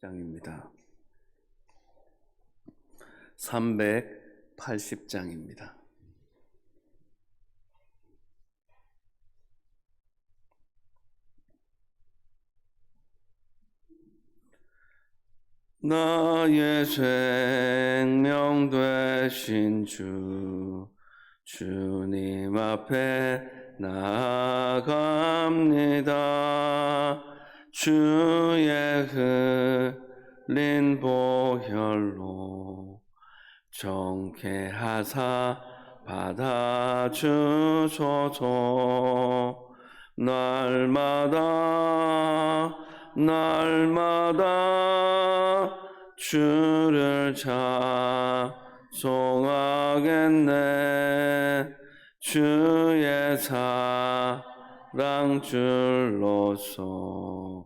장입니다. 380장입니다. 나의 생명 되신 주 주님 앞에 나아갑니다. 주의 흘린 보혈로 정케 하사 받아 주소서. 날마다 날마다 주를 찬송하겠네. 주의 사랑 줄로서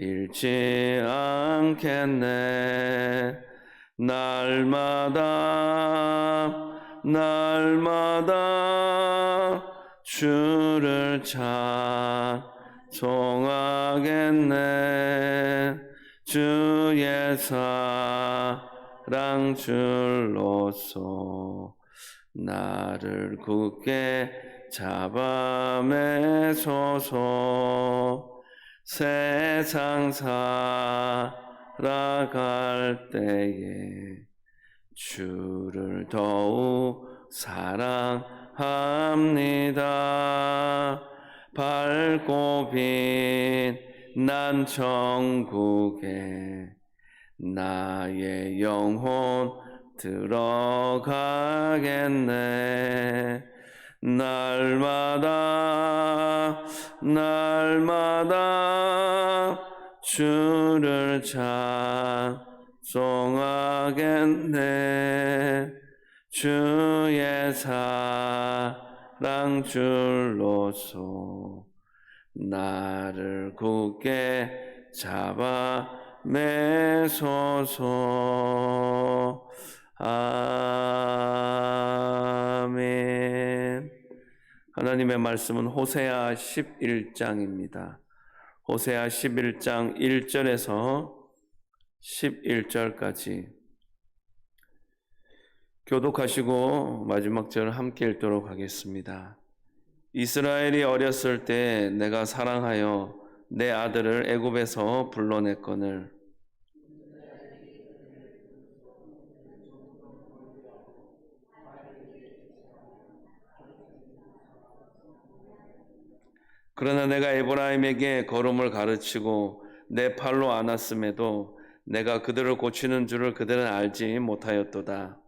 잃지 않겠네. 날마다 날마다 주를 찬송하겠네. 주의 사랑 줄로서 나를 굳게 잡아매소서 세상 살아갈 때에 주를 더욱 사랑합니다. 밝고 빛난 천국에 나의 영혼 들어가겠네. 날마다 날마다 주를 찬송하겠네. 주의 사랑 줄로서 나를 굳게 잡아 매소서 아멘 하나님의 말씀은 호세아 11장입니다. 호세아 11장 1절에서 11절까지 교독하시고 마지막 절 함께 읽도록 하겠습니다. 이스라엘이 어렸을 때 내가 사랑하여 내 아들을 애굽에서 불러냈거늘 그러나 내가 에브라임에게 걸음을 가르치고 내 팔로 안았음에도 내가 그들을 고치는 줄을 그들은 알지 못하였도다.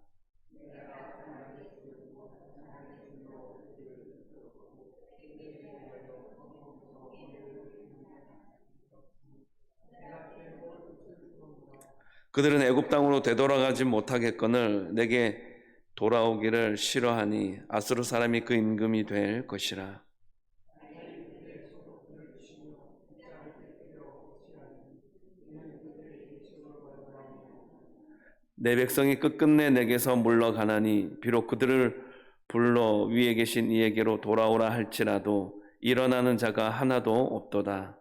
그들은 애굽 땅으로 되돌아가지 못하겠거늘 내게 돌아오기를 싫어하니 아수르 사람이 그 임금이 될 것이라. 내 백성이 끝끝내 내게서 물러가나니 비록 그들을 불러 위에 계신 이에게로 돌아오라 할지라도 일어나는 자가 하나도 없도다.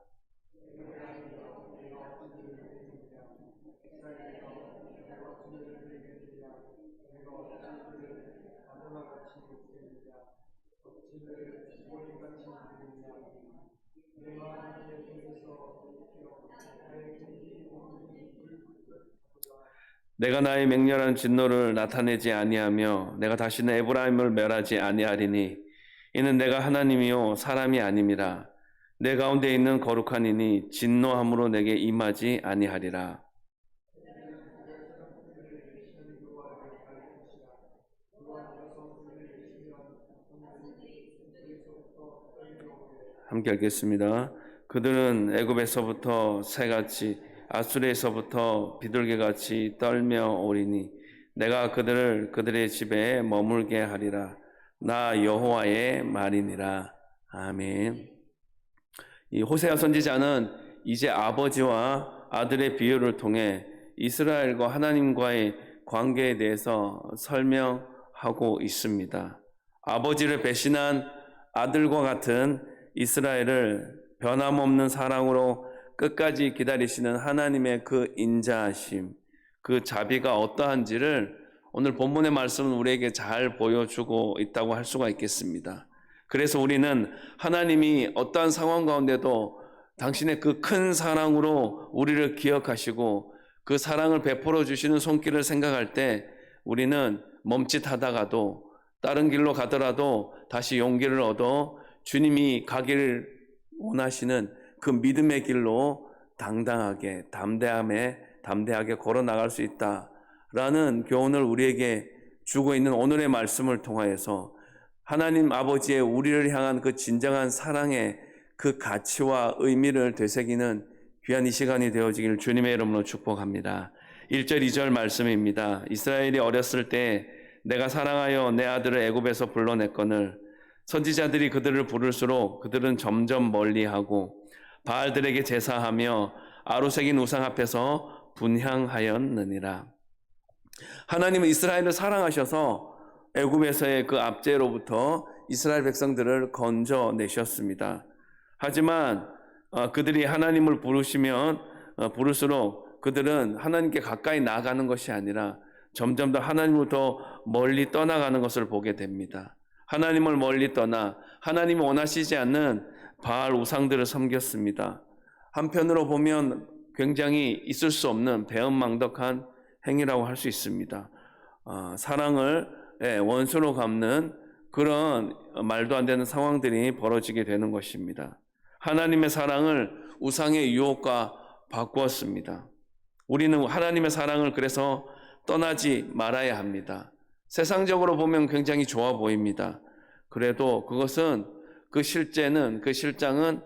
내가 나의 맹렬한 진노를 나타내지 아니하며 내가 다시는 에브라임을 멸하지 아니하리니 이는 내가 하나님이요 사람이 아님이라 내 가운데 있는 거룩한 이니 진노함으로 내게 임하지 아니하리라 함께 읽겠습니다. 그들은 애굽에서부터 새같이 아수르에서부터 비둘기같이 떨며 오리니 내가 그들을 그들의 집에 머물게 하리라 나 여호와의 말이니라 아멘. 이 호세아 선지자는 이제 아버지와 아들의 비유를 통해 이스라엘과 하나님과의 관계에 대해서 설명하고 있습니다. 아버지를 배신한 아들과 같은 이스라엘을 변함없는 사랑으로 끝까지 기다리시는 하나님의 그 인자하심, 그 자비가 어떠한지를 오늘 본문의 말씀은 우리에게 잘 보여주고 있다고 할 수가 있겠습니다. 그래서 우리는 하나님이 어떠한 상황 가운데도 당신의 그 큰 사랑으로 우리를 기억하시고 그 사랑을 베풀어 주시는 손길을 생각할 때 우리는 멈칫하다가도 다른 길로 가더라도 다시 용기를 얻어 주님이 가기를 원하시는 그 믿음의 길로 당당하게 담대함에 담대하게 걸어 나갈 수 있다라는 교훈을 우리에게 주고 있는 오늘의 말씀을 통하여서 하나님 아버지의 우리를 향한 그 진정한 사랑의 그 가치와 의미를 되새기는 귀한 이 시간이 되어지길 주님의 이름으로 축복합니다. 1절, 2절 말씀입니다. 이스라엘이 어렸을 때 내가 사랑하여 내 아들을 애굽에서 불러냈거늘 선지자들이 그들을 부를수록 그들은 점점 멀리하고 바알들에게 제사하며 아루색인 우상 앞에서 분향하였느니라. 하나님은 이스라엘을 사랑하셔서 애굽에서의 그 압제로부터 이스라엘 백성들을 건져내셨습니다. 하지만 어, 그들이 하나님을 부르시면 어, 부를수록 그들은 하나님께 가까이 나아가는 것이 아니라 점점 더 하나님으로부터 멀리 떠나가는 것을 보게 됩니다. 하나님을 멀리 떠나 하나님이 원하시지 않는 바알 우상들을 섬겼습니다. 한편으로 보면 굉장히 있을 수 없는 배은망덕한 행위라고 할 수 있습니다. 어, 사랑을 예, 원수로 갚는 그런 말도 안 되는 상황들이 벌어지게 되는 것입니다. 하나님의 사랑을 우상의 유혹과 바꾸었습니다. 우리는 하나님의 사랑을 그래서 떠나지 말아야 합니다. 세상적으로 보면 굉장히 좋아 보입니다. 그래도 그것은 그 실제는 그 실장은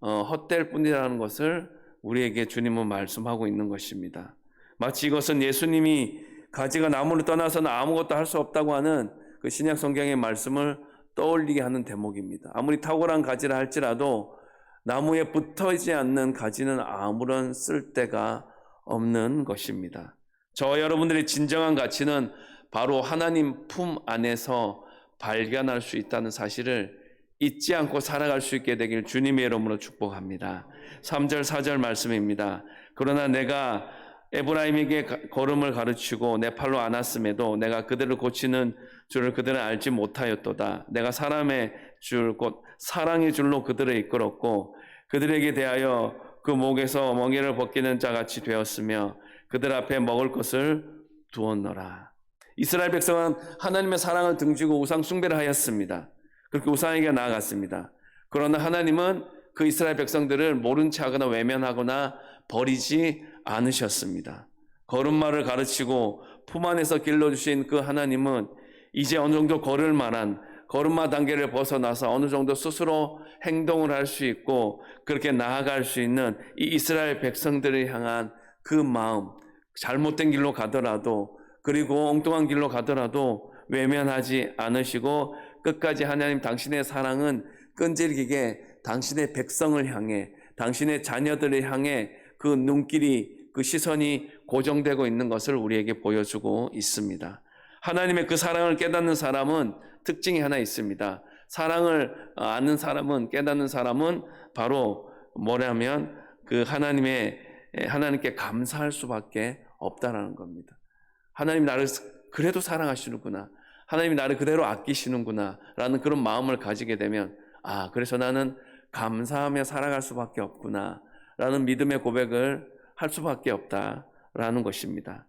어, 헛될 뿐이라는 것을 우리에게 주님은 말씀하고 있는 것입니다. 마치 이것은 예수님이 가지가 나무를 떠나서는 아무것도 할 수 없다고 하는 그 신약 성경의 말씀을 떠올리게 하는 대목입니다. 아무리 탁월한 가지라 할지라도 나무에 붙어있지 않는 가지는 아무런 쓸데가 없는 것입니다. 저와 여러분들의 진정한 가치는 바로 하나님 품 안에서 발견할 수 있다는 사실을 잊지 않고 살아갈 수 있게 되길 주님의 이름으로 축복합니다. 3절, 4절 말씀입니다. 그러나 내가 에브라임에게 걸음을 가르치고 내 팔로 안았음에도 내가 그들을 고치는 줄을 그들은 알지 못하였도다. 내가 사람의 줄, 곧 사랑의 줄로 그들을 이끌었고 그들에게 대하여 그 목에서 멍에를 벗기는 자 같이 되었으며 그들 앞에 먹을 것을 두었노라. 이스라엘 백성은 하나님의 사랑을 등지고 우상 숭배를 하였습니다. 그렇게 우상에게 나아갔습니다. 그러나 하나님은 그 이스라엘 백성들을 모른 체 하거나 외면하거나 버리지 않으셨습니다. 걸음마를 가르치고 품 안에서 길러주신 그 하나님은 이제 어느 정도 걸을 만한 걸음마 단계를 벗어나서 어느 정도 스스로 행동을 할 수 있고 그렇게 나아갈 수 있는 이 이스라엘 백성들을 향한 그 마음, 잘못된 길로 가더라도 그리고 엉뚱한 길로 가더라도 외면하지 않으시고 끝까지 하나님 당신의 사랑은 끈질기게 당신의 백성을 향해 당신의 자녀들을 향해 그 눈길이 그 시선이 고정되고 있는 것을 우리에게 보여주고 있습니다. 하나님의 그 사랑을 깨닫는 사람은 특징이 하나 있습니다. 사랑을 아는 사람은 깨닫는 사람은 바로 뭐냐면 그 하나님의 하나님께 감사할 수밖에 없다라는 겁니다. 하나님 나를 그래도 사랑하시는구나. 하나님이 나를 그대로 아끼시는구나. 라는 그런 마음을 가지게 되면 아, 그래서 나는 감사하며 살아갈 수밖에 없구나. 라는 믿음의 고백을 할 수밖에 없다 라는 것입니다.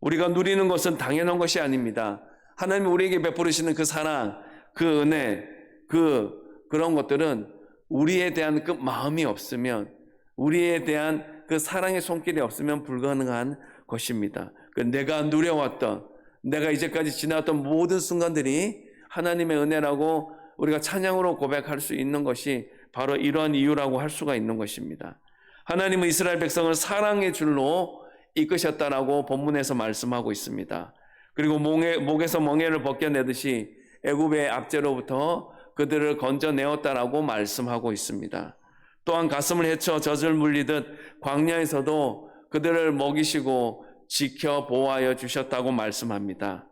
우리가 누리는 것은 당연한 것이 아닙니다. 하나님이 우리에게 베푸시는 그 사랑, 그 은혜, 그 그런 것들은 우리에 대한 그 마음이 없으면 우리에 대한 그 사랑의 손길이 없으면 불가능한 것입니다. 그 내가 누려왔던 내가 이제까지 지나왔던 모든 순간들이 하나님의 은혜라고 우리가 찬양으로 고백할 수 있는 것이 바로 이러한 이유라고 할 수가 있는 것입니다. 하나님은 이스라엘 백성을 사랑의 줄로 이끄셨다라고 본문에서 말씀하고 있습니다. 그리고 목에, 목에서 멍에를 벗겨내듯이 애굽의 압제로부터 그들을 건져내었다라고 말씀하고 있습니다. 또한 가슴을 헤쳐 젖을 물리듯 광야에서도 그들을 먹이시고 지켜 보호하여 주셨다고 말씀합니다.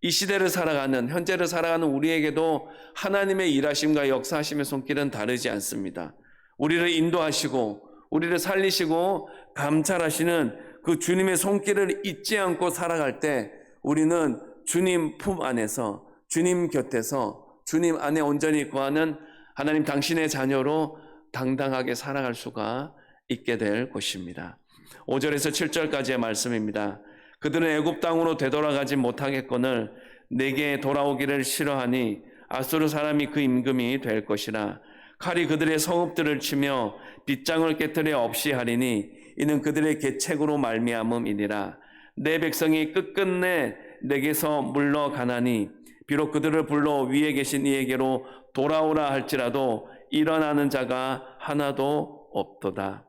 이 시대를 살아가는 현재를 살아가는 우리에게도 하나님의 일하심과 역사하심의 손길은 다르지 않습니다. 우리를 인도하시고 우리를 살리시고 감찰하시는 그 주님의 손길을 잊지 않고 살아갈 때 우리는 주님 품 안에서 주님 곁에서 주님 안에 온전히 거하는 하나님 당신의 자녀로 당당하게 살아갈 수가 있게 될 것입니다. 5절에서 7절까지의 말씀입니다. 그들은 애굽 땅으로 되돌아가지 못하겠거늘 내게 돌아오기를 싫어하니 아수르 사람이 그 임금이 될 것이라 칼이 그들의 성읍들을 치며 빗장을 깨뜨려 없이 하리니 이는 그들의 계책으로 말미암음이니라 내 백성이 끝끝내 내게서 물러가나니 비록 그들을 불러 위에 계신 이에게로 돌아오라 할지라도 일어나는 자가 하나도 없도다.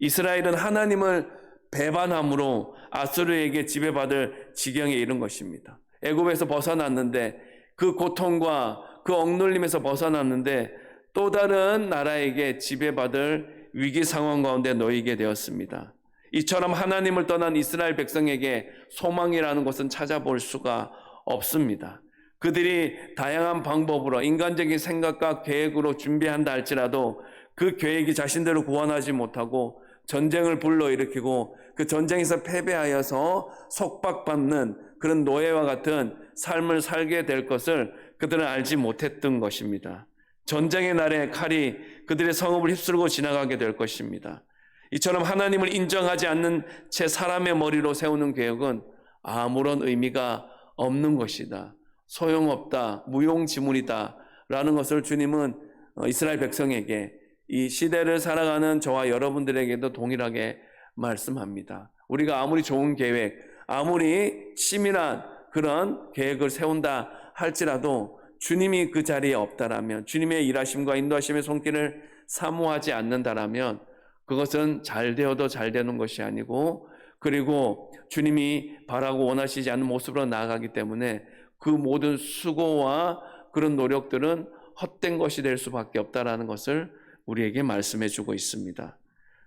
이스라엘은 하나님을 배반함으로 아수르에게 지배받을 지경에 이른 것입니다. 애굽에서 벗어났는데 그 고통과 그 억눌림에서 벗어났는데 또 다른 나라에게 지배받을 위기 상황 가운데 놓이게 되었습니다. 이처럼 하나님을 떠난 이스라엘 백성에게 소망이라는 것은 찾아볼 수가 없습니다. 그들이 다양한 방법으로 인간적인 생각과 계획으로 준비한다 할지라도 그 계획이 자신들을 구원하지 못하고 전쟁을 불러일으키고 그 전쟁에서 패배하여서 속박받는 그런 노예와 같은 삶을 살게 될 것을 그들은 알지 못했던 것입니다. 전쟁의 날에 칼이 그들의 성읍을 휩쓸고 지나가게 될 것입니다. 이처럼 하나님을 인정하지 않는 채 사람의 머리로 세우는 계획은 아무런 의미가 없는 것이다. 소용없다. 무용지물이다. 라는 것을 주님은 어, 이스라엘 백성에게 이 시대를 살아가는 저와 여러분들에게도 동일하게 말씀합니다. 우리가 아무리 좋은 계획, 아무리 치밀한 그런 계획을 세운다 할지라도 주님이 그 자리에 없다라면 주님의 일하심과 인도하심의 손길을 사모하지 않는다라면 그것은 잘 되어도 잘 되는 것이 아니고 그리고 주님이 바라고 원하시지 않는 모습으로 나아가기 때문에 그 모든 수고와 그런 노력들은 헛된 것이 될 수밖에 없다라는 것을 우리에게 말씀해 주고 있습니다.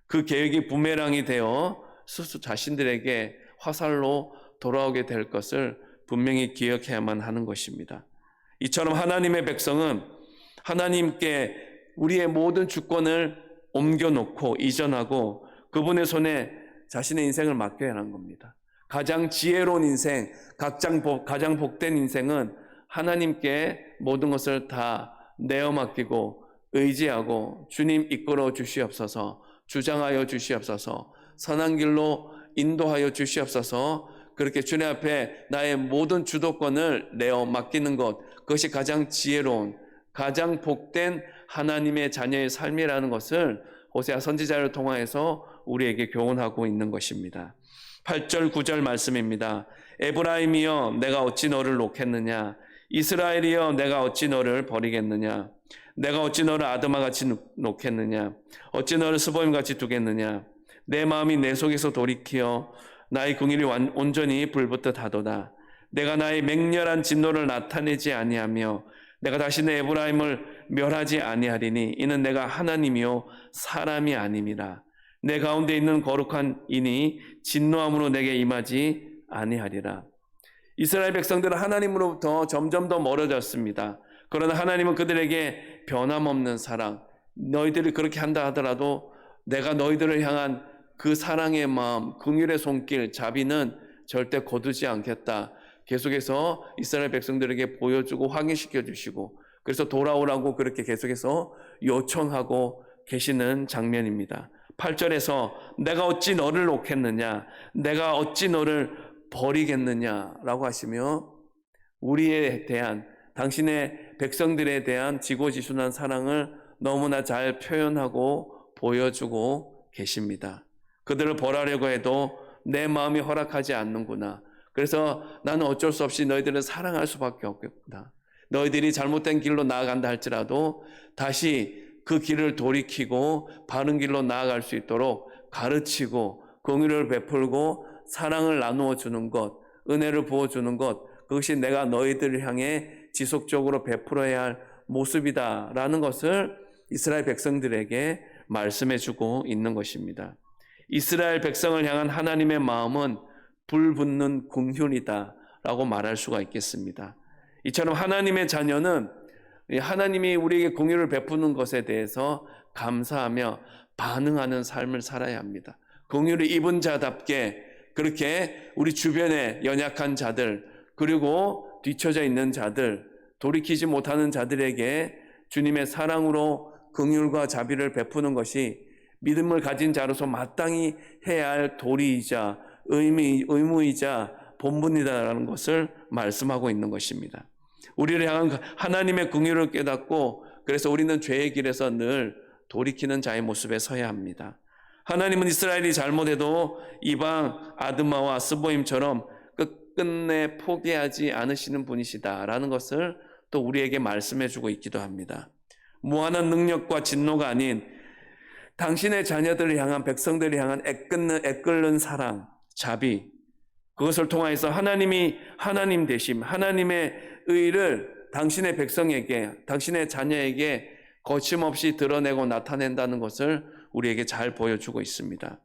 그 계획이 부메랑이 되어 스스로 자신들에게 화살로 돌아오게 될 것을 분명히 기억해야만 하는 것입니다. 이처럼 하나님의 백성은 하나님께 우리의 모든 주권을 옮겨놓고 이전하고 그분의 손에 자신의 인생을 맡겨야 하는 겁니다. 가장 지혜로운 인생, 가장, 복, 가장 복된 인생은 하나님께 모든 것을 다 내어 맡기고 의지하고 주님 이끌어 주시옵소서, 주장하여 주시옵소서, 선한 길로 인도하여 주시옵소서, 그렇게 주님 앞에 나의 모든 주도권을 내어 맡기는 것, 그것이 가장 지혜로운, 가장 복된 하나님의 자녀의 삶이라는 것을 호세아 선지자를 통하여서 우리에게 교훈하고 있는 것입니다. 8절, 9절 말씀입니다. 에브라임이여 내가 어찌 너를 놓겠느냐? 이스라엘이여 내가 어찌 너를 버리겠느냐? 내가 어찌 너를 아드마 같이 놓겠느냐? 어찌 너를 스보임 같이 두겠느냐? 내 마음이 내 속에서 돌이키어 나의 궁일이 온전히 불붙듯 하도다. 내가 나의 맹렬한 진노를 나타내지 아니하며 내가 다시 내 에브라임을 멸하지 아니하리니 이는 내가 하나님이요 사람이 아님이라. 내 가운데 있는 거룩한 이니 진노함으로 내게 임하지 아니하리라. 이스라엘 백성들은 하나님으로부터 점점 더 멀어졌습니다. 그러나 하나님은 그들에게 변함없는 사랑, 너희들이 그렇게 한다 하더라도 내가 너희들을 향한 그 사랑의 마음, 긍휼의 손길, 자비는 절대 거두지 않겠다. 계속해서 이스라엘 백성들에게 보여주고 확인시켜 주시고 그래서 돌아오라고 그렇게 계속해서 요청하고 계시는 장면입니다. 8절에서 내가 어찌 너를 놓겠느냐? 내가 어찌 너를 버리겠느냐라고 하시며 우리에 대한 당신의 백성들에 대한 지고지순한 사랑을 너무나 잘 표현하고 보여주고 계십니다. 그들을 벌하려고 해도 내 마음이 허락하지 않는구나. 그래서 나는 어쩔 수 없이 너희들을 사랑할 수밖에 없겠구나. 너희들이 잘못된 길로 나아간다 할지라도 다시 그 길을 돌이키고 바른 길로 나아갈 수 있도록 가르치고 공의를 베풀고 사랑을 나누어 주는 것, 은혜를 부어 주는 것, 그것이 내가 너희들을 향해 지속적으로 베풀어야 할 모습이다라는 것을 이스라엘 백성들에게 말씀해 주고 있는 것입니다. 이스라엘 백성을 향한 하나님의 마음은 불붙는 궁휼이다라고 말할 수가 있겠습니다. 이처럼 하나님의 자녀는 하나님이 우리에게 공유를 베푸는 것에 대해서 감사하며 반응하는 삶을 살아야 합니다. 공유를 입은 자답게 그렇게 우리 주변에 연약한 자들 그리고 뒤처져 있는 자들 돌이키지 못하는 자들에게 주님의 사랑으로 긍휼과 자비를 베푸는 것이 믿음을 가진 자로서 마땅히 해야 할 도리이자 의미, 의무이자 본분이다라는 것을 말씀하고 있는 것입니다. 우리를 향한 하나님의 긍휼을 깨닫고 그래서 우리는 죄의 길에서 늘 돌이키는 자의 모습에 서야 합니다. 하나님은 이스라엘이 잘못해도 이방 아드마와 스보임처럼 끝끝내 포기하지 않으시는 분이시다라는 것을 또 우리에게 말씀해 주고 있기도 합니다. 무한한 능력과 진노가 아닌 당신의 자녀들을 향한 백성들을 향한 애끓는, 애끓는 사랑, 자비, 그것을 통하여서 하나님이 하나님 되심, 하나님의 의를 당신의 백성에게, 당신의 자녀에게 거침없이 드러내고 나타낸다는 것을 우리에게 잘 보여주고 있습니다.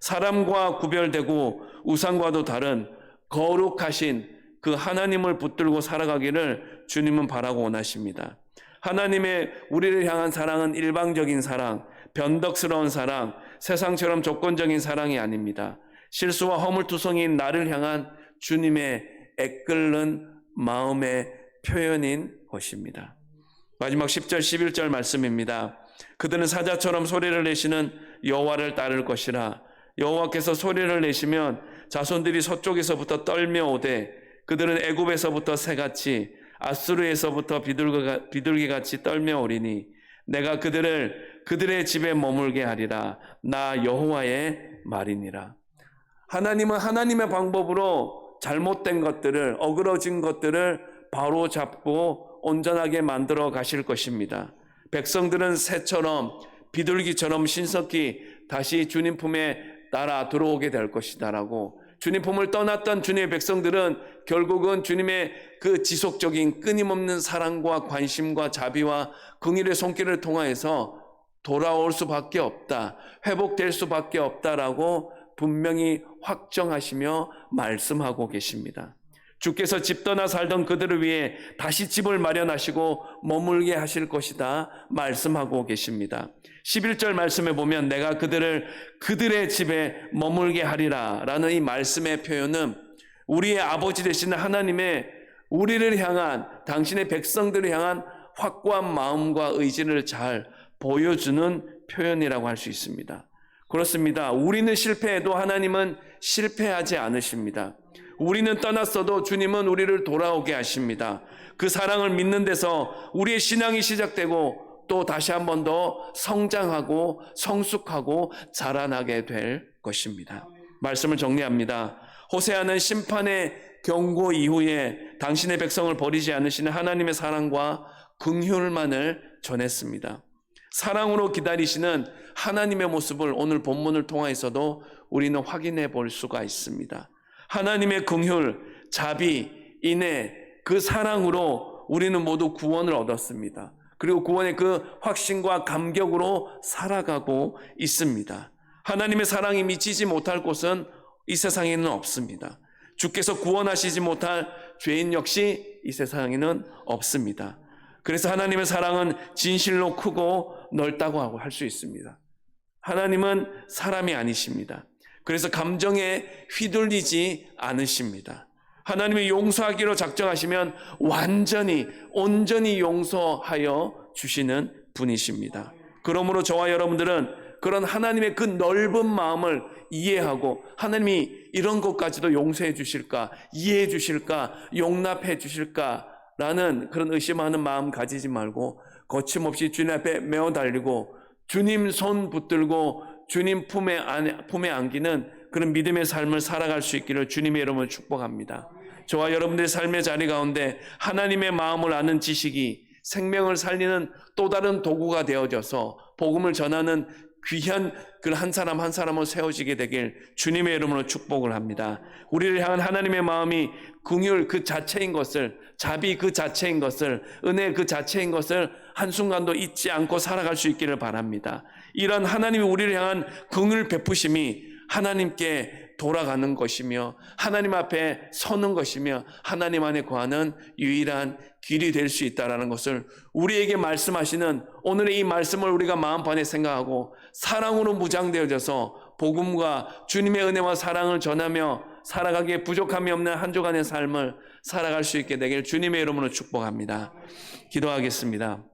사람과 구별되고 우상과도 다른 거룩하신 그 하나님을 붙들고 살아가기를 주님은 바라고 원하십니다. 하나님의 우리를 향한 사랑은 일방적인 사랑, 변덕스러운 사랑, 세상처럼 조건적인 사랑이 아닙니다. 실수와 허물투성인 나를 향한 주님의 애끓는 마음의 표현인 것입니다. 마지막 10절 11절 말씀입니다. 그들은 사자처럼 소리를 내시는 여호와를 따를 것이라 여호와께서 소리를 내시면 자손들이 서쪽에서부터 떨며 오되 그들은 애굽에서부터 새같이 아수르에서부터 비둘기 같이 떨며 오리니 내가 그들을 그들의 집에 머물게 하리라 나 여호와의 말이니라 하나님은 하나님의 방법으로 잘못된 것들을 어그러진 것들을 바로 잡고 온전하게 만들어 가실 것입니다. 백성들은 새처럼 비둘기처럼 신석히 다시 주님 품에 따라 들어오게 될 것이다라고 주님 품을 떠났던 주님의 백성들은 결국은 주님의 그 지속적인 끊임없는 사랑과 관심과 자비와 긍일의 손길을 통하여서 돌아올 수밖에 없다. 회복될 수밖에 없다라고 분명히 확정하시며 말씀하고 계십니다. 주께서 집 떠나 살던 그들을 위해 다시 집을 마련하시고 머물게 하실 것이다 말씀하고 계십니다. 11절 말씀에 보면 내가 그들을 그들의 집에 머물게 하리라 라는 이 말씀의 표현은 우리의 아버지 되시는 하나님의 우리를 향한 당신의 백성들을 향한 확고한 마음과 의지를 잘 보여주는 표현이라고 할 수 있습니다. 그렇습니다. 우리는 실패해도 하나님은 실패하지 않으십니다. 우리는 떠났어도 주님은 우리를 돌아오게 하십니다. 그 사랑을 믿는 데서 우리의 신앙이 시작되고 또 다시 한 번 더 성장하고 성숙하고 자라나게 될 것입니다. 말씀을 정리합니다. 호세아는 심판의 경고 이후에 당신의 백성을 버리지 않으시는 하나님의 사랑과 긍휼만을 전했습니다. 사랑으로 기다리시는 하나님의 모습을 오늘 본문을 통해서도 우리는 확인해 볼 수가 있습니다. 하나님의 긍휼, 자비, 인애, 그 사랑으로 우리는 모두 구원을 얻었습니다. 그리고 구원의 그 확신과 감격으로 살아가고 있습니다. 하나님의 사랑이 미치지 못할 곳은 이 세상에는 없습니다. 주께서 구원하시지 못할 죄인 역시 이 세상에는 없습니다. 그래서 하나님의 사랑은 진실로 크고 넓다고 하고 할 수 있습니다. 하나님은 사람이 아니십니다. 그래서 감정에 휘둘리지 않으십니다. 하나님이 용서하기로 작정하시면 완전히 온전히 용서하여 주시는 분이십니다. 그러므로 저와 여러분들은 그런 하나님의 그 넓은 마음을 이해하고 하나님이 이런 것까지도 용서해 주실까, 이해해 주실까, 용납해 주실까라는 그런 의심하는 마음 가지지 말고 거침없이 주님 앞에 메어 달리고 주님 손 붙들고 주님 품에, 안, 품에 안기는 그런 믿음의 삶을 살아갈 수 있기를 주님의 이름을 축복합니다. 저와 여러분들의 삶의 자리 가운데 하나님의 마음을 아는 지식이 생명을 살리는 또 다른 도구가 되어져서 복음을 전하는 귀한 그 한 사람 한 사람을 세워지게 되길 주님의 이름으로 축복을 합니다. 우리를 향한 하나님의 마음이 긍휼 그 자체인 것을 자비 그 자체인 것을 은혜 그 자체인 것을 한순간도 잊지 않고 살아갈 수 있기를 바랍니다. 이런 하나님이 우리를 향한 긍휼 베푸심이 하나님께 돌아가는 것이며 하나님 앞에 서는 것이며 하나님 안에 거하는 유일한 길이 될 수 있다라는 것을 우리에게 말씀하시는 오늘의 이 말씀을 우리가 마음판에 생각하고 사랑으로 무장되어져서 복음과 주님의 은혜와 사랑을 전하며 살아가기에 부족함이 없는 한 주간의 삶을 살아갈 수 있게 되길 주님의 이름으로 축복합니다. 기도하겠습니다.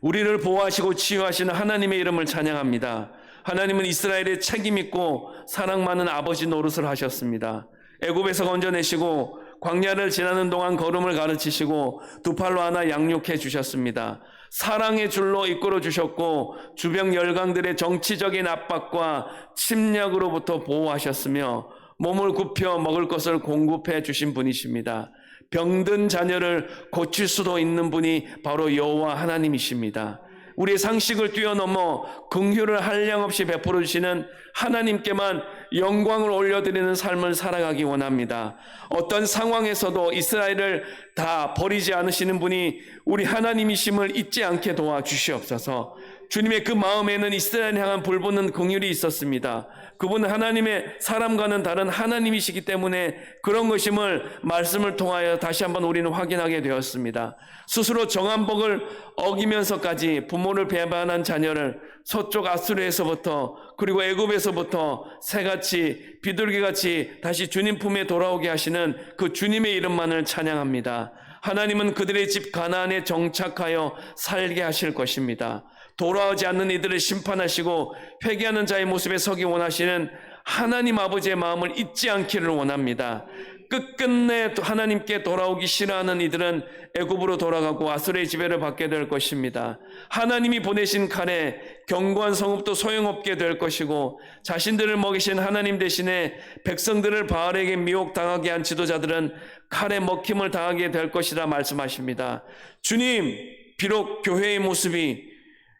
우리를 보호하시고 치유하시는 하나님의 이름을 찬양합니다. 하나님은 이스라엘의 책임 있고 사랑 많은 아버지 노릇을 하셨습니다. 애굽에서 건져내시고 광야를 지나는 동안 걸음을 가르치시고 두 팔로 하나 양육해 주셨습니다. 사랑의 줄로 이끌어 주셨고 주변 열강들의 정치적인 압박과 침략으로부터 보호하셨으며 몸을 굽혀 먹을 것을 공급해 주신 분이십니다. 병든 자녀를 고칠 수도 있는 분이 바로 여호와 하나님이십니다. 우리의 상식을 뛰어넘어 긍휼을 한량 없이 베풀어 주시는 하나님께만 영광을 올려드리는 삶을 살아가기 원합니다. 어떤 상황에서도 이스라엘을 다 버리지 않으시는 분이 우리 하나님이심을 잊지 않게 도와주시옵소서. 주님의 그 마음에는 이스라엘 향한 불붙는 긍휼이 있었습니다. 그분은 하나님의 사람과는 다른 하나님이시기 때문에 그런 것임을 말씀을 통하여 다시 한번 우리는 확인하게 되었습니다. 스스로 정한 복을 어기면서까지 부모를 배반한 자녀를 서쪽 아수르에서부터 그리고 애굽에서부터 새같이 비둘기같이 다시 주님 품에 돌아오게 하시는 그 주님의 이름만을 찬양합니다. 하나님은 그들의 집 가나안에 정착하여 살게 하실 것입니다. 돌아오지 않는 이들을 심판하시고 회개하는 자의 모습에 서기 원하시는 하나님 아버지의 마음을 잊지 않기를 원합니다. 끝끝내 하나님께 돌아오기 싫어하는 이들은 애굽으로 돌아가고 아수르의 지배를 받게 될 것입니다. 하나님이 보내신 칼에 견고한 성읍도 소용없게 될 것이고 자신들을 먹이신 하나님 대신에 백성들을 바알에게 미혹당하게 한 지도자들은 칼에 먹힘을 당하게 될 것이라 말씀하십니다. 주님, 비록 교회의 모습이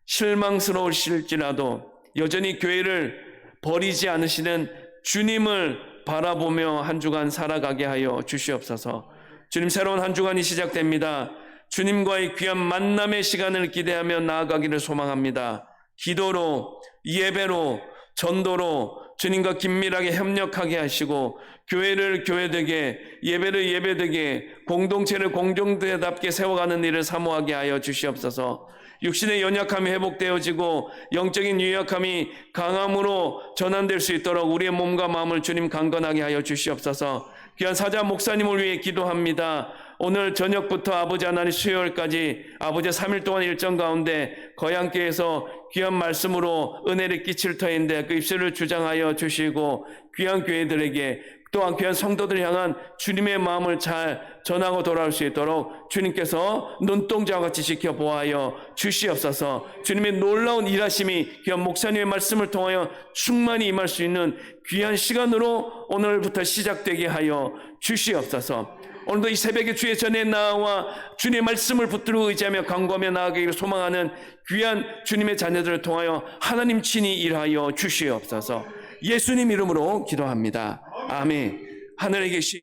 실망스러우실지라도 여전히 교회를 버리지 않으시는 주님을 바라보며 한 주간 살아가게 하여 주시옵소서. 주님 새로운 한 주간이 시작됩니다. 주님과의 귀한 만남의 시간을 기대하며 나아가기를 소망합니다. 기도로, 예배로, 전도로 주님과 긴밀하게 협력하게 하시고 교회를 교회되게 예배를 예배되게 공동체를 공동체답게 세워가는 일을 사모하게 하여 주시옵소서. 육신의 연약함이 회복되어지고 영적인 유약함이 강함으로 전환될 수 있도록 우리의 몸과 마음을 주님 강건하게 하여 주시옵소서. 귀한 사자 목사님을 위해 기도합니다. 오늘 저녁부터 아버지 하나님 수요일까지 아버지 3일 동안 일정 가운데 거양교에서 귀한 말씀으로 은혜를 끼칠 터인데 그 입술을 주장하여 주시고 귀한 교회들에게 또한 귀한 성도들 향한 주님의 마음을 잘 전하고 돌아올 수 있도록 주님께서 눈동자와 같이 지켜보아여 주시옵소서. 주님의 놀라운 일하심이 귀한 목사님의 말씀을 통하여 충만히 임할 수 있는 귀한 시간으로 오늘부터 시작되게 하여 주시옵소서. 오늘도 이 새벽에 주의 전에 나와 주님의 말씀을 붙들고 의지하며 강구하며 나아가기를 소망하는 귀한 주님의 자녀들을 통하여 하나님 친히 일하여 주시옵소서. 예수님 이름으로 기도합니다. 아멘. 하늘에 계신